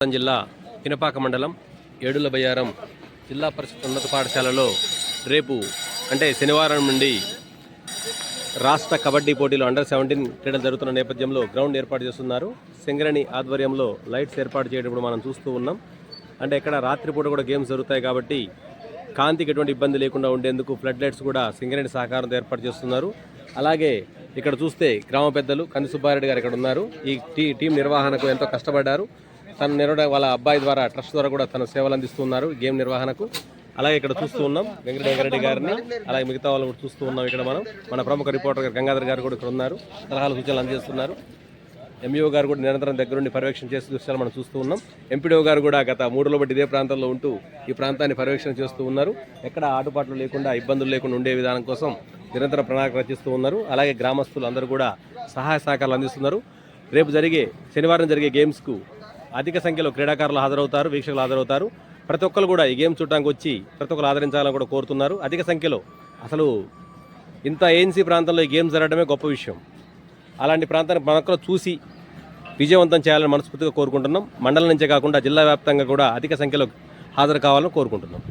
జిల్లా పినపాక మండలం ఏడుల బయ్యారం జిల్లా పరిషత్ ఉన్నత పాఠశాలలో రేపు అంటే శనివారం నుండి రాష్ట్ర కబడ్డీ పోటీలు అండర్ సెవెంటీన్ క్రీడలు జరుగుతున్న నేపథ్యంలో గ్రౌండ్ ఏర్పాటు చేస్తున్నారు. సింగరణి ఆధ్వర్యంలో లైట్స్ ఏర్పాటు చేయడం కూడా మనం చూస్తూ ఉన్నాం. అంటే ఇక్కడ రాత్రిపూట కూడా గేమ్స్ జరుగుతాయి కాబట్టి కాంతికి ఎటువంటి ఇబ్బంది లేకుండా ఉండేందుకు ఫ్లడ్ లైట్స్ కూడా సింగరేణి సహకారంతో ఏర్పాటు చేస్తున్నారు. అలాగే ఇక్కడ చూస్తే గ్రామ పెద్దలు కంది సుబ్బారెడ్డి గారు ఇక్కడ ఉన్నారు. ఈ టీ టీం నిర్వహణకు ఎంతో కష్టపడ్డారు. తన నిర్వహణ వాళ్ళ అబ్బాయి ద్వారా ట్రస్ట్ ద్వారా కూడా తన సేవలు అందిస్తున్నారు గేమ్ నిర్వహణకు. అలాగే ఇక్కడ చూస్తూ ఉన్నాం వెంకట గారిని. అలాగే మిగతా వాళ్ళు కూడా చూస్తూ ఉన్నాం ఇక్కడ మనం. మన ప్రముఖ రిపోర్టర్ గారు గంగాధర్ గారు కూడా ఇక్కడ ఉన్నారు. సలహాలు సూచనలు అందజేస్తున్నారు. ఎంఈఓ గారు కూడా నిరంతరం దగ్గరుండి పర్యవేక్షణ చేసే దృశ్యాలు మనం చూస్తూ ఉన్నాం. ఎంపీడీఓ గారు కూడా గత మూడులో బట్టి ఇదే ప్రాంతంలో ఉంటూ ఈ ప్రాంతాన్ని పర్యవేక్షణ చేస్తూ ఉన్నారు. ఎక్కడ ఆటుపాట్లు లేకుండా ఇబ్బందులు లేకుండా ఉండే విధానం కోసం నిరంతరం ప్రణాళిక రచిస్తూ ఉన్నారు. అలాగే గ్రామస్తులు అందరూ కూడా సహాయ సహకారాలు అందిస్తున్నారు. రేపు జరిగే శనివారం జరిగే గేమ్స్కు అధిక సంఖ్యలో క్రీడాకారులు హాజరవుతారు వీక్షకులు హాజరవుతారు. ప్రతి ఒక్కరు కూడా ఈ గేమ్ చూడటానికి వచ్చి ప్రతి ఒక్కరు ఆదరించాలని కూడా కోరుతున్నారు. అధిక సంఖ్యలో అసలు ఇంత ఏఎన్సీ ప్రాంతంలో ఈ గేమ్స్ జరగడమే గొప్ప విషయం. అలాంటి ప్రాంతాన్ని మనొక్కరు చూసి విజయవంతం చేయాలని మనస్ఫూర్తిగా కోరుకుంటున్నాం. మండలం నుంచే కాకుండా జిల్లా వ్యాప్తంగా కూడా అధిక సంఖ్యలో హాజరు కావాలని కోరుకుంటున్నాం.